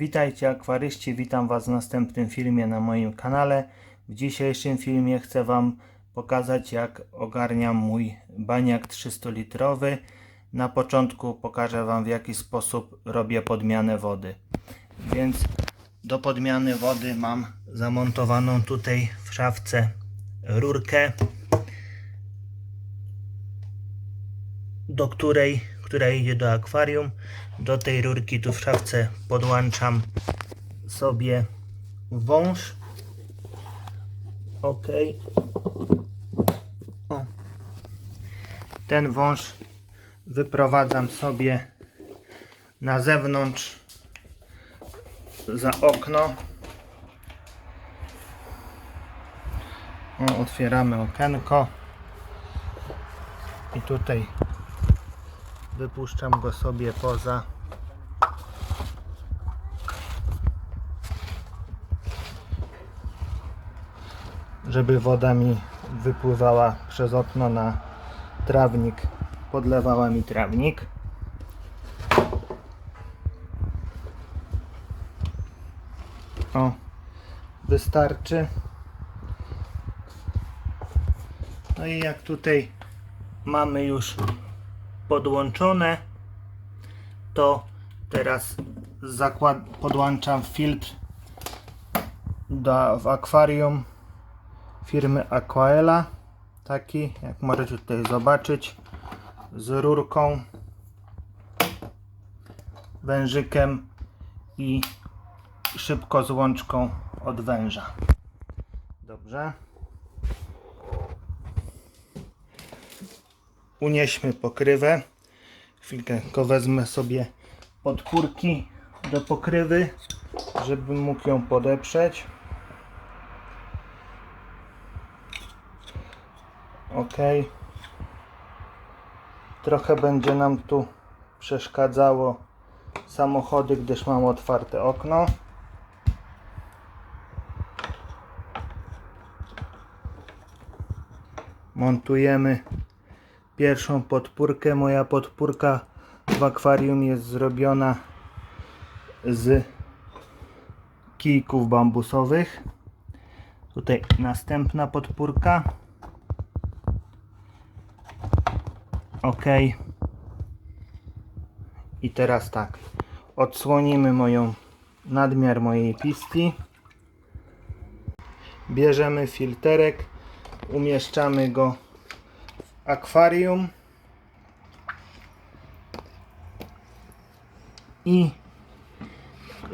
Witajcie akwaryści, witam Was w następnym filmie na moim kanale. W dzisiejszym filmie chcę Wam pokazać jak ogarniam mój baniak 300 litrowy. Na początku pokażę Wam w jaki sposób robię podmianę wody. Więc do podmiany wody mam zamontowaną tutaj w szafce rurkę, do której, która idzie do akwarium. Do tej rurki tu w szafce podłączam sobie wąż. Ok. O. Ten wąż wyprowadzam sobie na zewnątrz za okno. O, otwieramy okienko. I tutaj wypuszczam go sobie poza. Żeby woda mi wypływała przez okno na trawnik. Podlewała mi trawnik. O wystarczy. No i jak tutaj mamy już podłączone to teraz podłączam filtr do, w akwarium firmy Aquaela taki jak możecie tutaj zobaczyć z rurką wężykiem i szybko z łączką od węża. Dobrze unieśmy pokrywę. Chwilkę tylko wezmę sobie podpórki do pokrywy, żebym mógł ją podeprzeć. Ok. Trochę będzie nam tu przeszkadzało samochody, gdyż mam otwarte okno. Montujemy pierwszą podpórkę. Moja podpórka w akwarium jest zrobiona z kijków bambusowych. Tutaj następna podpórka. Ok. I teraz tak. Odsłonimy moją nadmiar mojej pisti. Bierzemy filterek, umieszczamy go akwarium i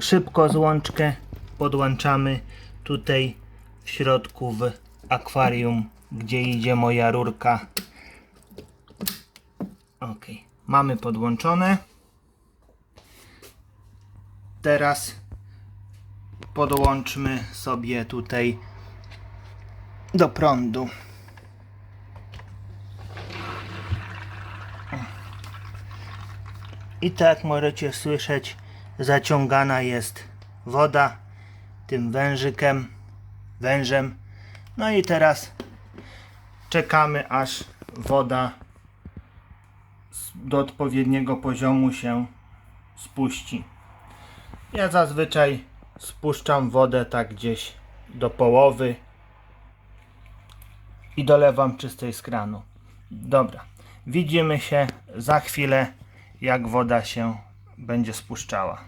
szybko złączkę podłączamy tutaj w środku w akwarium gdzie idzie moja rurka. Ok mamy podłączone. Teraz podłączmy sobie tutaj do prądu I tak możecie słyszeć, zaciągana jest woda tym wężykiem, wężem. No i teraz czekamy aż woda do odpowiedniego poziomu się spuści. Ja zazwyczaj spuszczam wodę tak gdzieś do połowy i dolewam czystej z kranu. Dobra, widzimy się za chwilę, jak woda się będzie spuszczała.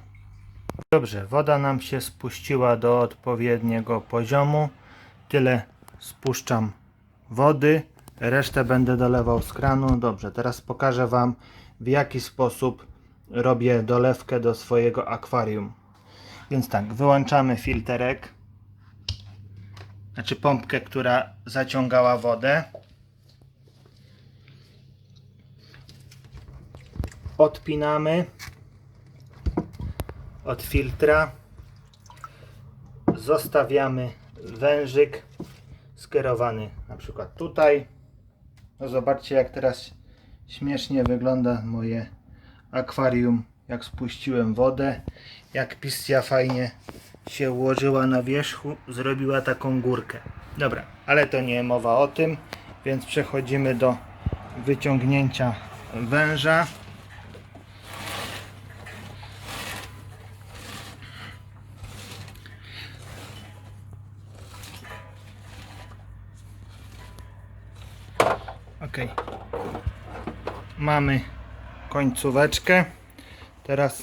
Dobrze, woda nam się spuściła do odpowiedniego poziomu. Tyle spuszczam wody, resztę będę dolewał z kranu. Dobrze, teraz pokażę Wam w jaki sposób robię dolewkę do swojego akwarium. Więc tak, wyłączamy filterek, znaczy pompkę, która zaciągała wodę. Odpinamy od filtra. Zostawiamy wężyk skierowany na przykład tutaj. No zobaczcie jak teraz śmiesznie wygląda moje akwarium jak spuściłem wodę jak pistia fajnie się ułożyła na wierzchu zrobiła taką górkę dobra ale to nie mowa o tym więc przechodzimy do wyciągnięcia węża Ok. Mamy końcóweczkę. Teraz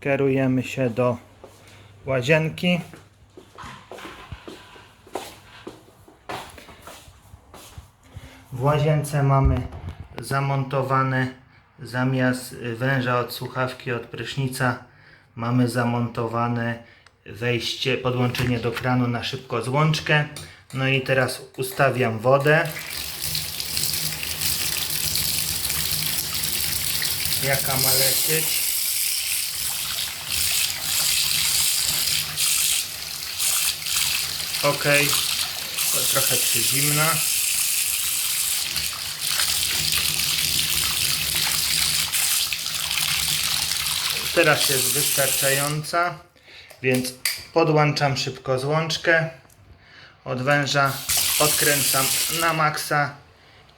kierujemy się do łazienki. W łazience mamy zamontowane zamiast węża od słuchawki od prysznica mamy zamontowane wejście, podłączenie do kranu na szybko złączkę. No i teraz ustawiam wodę. Jaka ma lecieć. Ok, trochę przyzimna. Teraz jest wystarczająca, więc podłączam szybko złączkę od węża, odkręcam na maksa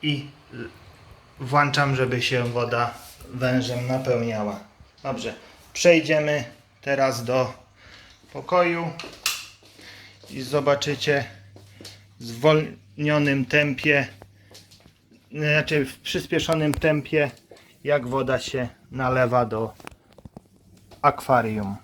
i włączam, żeby się woda wężem napełniała. Dobrze, przejdziemy teraz do pokoju i zobaczycie w zwolnionym tempie, znaczy w przyspieszonym tempie, jak woda się nalewa do akwarium.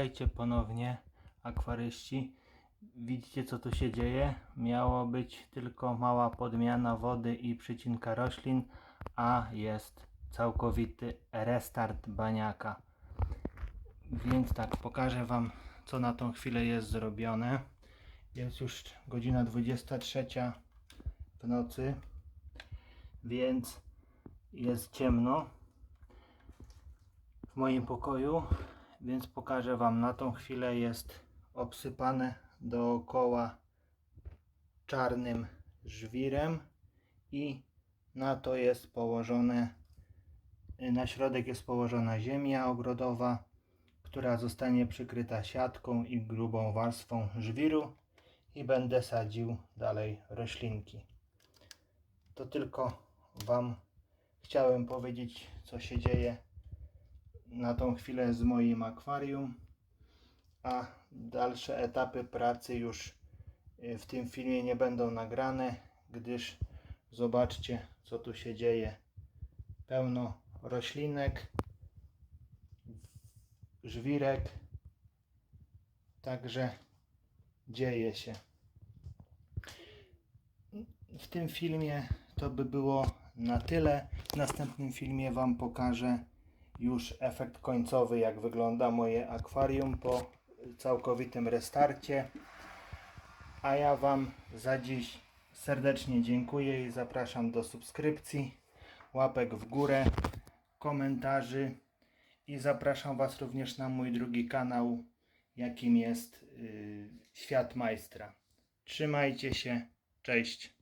Witajcie ponownie, akwaryści. Widzicie, co tu się dzieje? Miało być tylko mała podmiana wody i przycinka roślin, a jest całkowity restart baniaka. Więc tak, pokażę Wam, co na tą chwilę jest zrobione. Jest już godzina 23 w nocy, więc jest ciemno w moim pokoju więc pokażę Wam. Na tą chwilę jest obsypane dookoła czarnym żwirem i na to jest położone, na środek jest położona ziemia ogrodowa, która zostanie przykryta siatką i grubą warstwą żwiru i będę sadził dalej roślinki. To tylko Wam chciałem powiedzieć, co się dzieje na tą chwilę z moim akwarium, a dalsze etapy pracy już y, w tym filmie nie będą nagrane, gdyż zobaczcie co tu się dzieje. Pełno roślinek, żwirek, także dzieje się. W tym filmie to by było na tyle. W następnym filmie Wam pokażę już efekt końcowy, jak wygląda moje akwarium po całkowitym restarcie. A ja Wam za dziś serdecznie dziękuję i zapraszam do subskrypcji, łapek w górę, komentarzy i zapraszam Was również na mój drugi kanał, jakim jest yy, Świat Majstra. Trzymajcie się, cześć.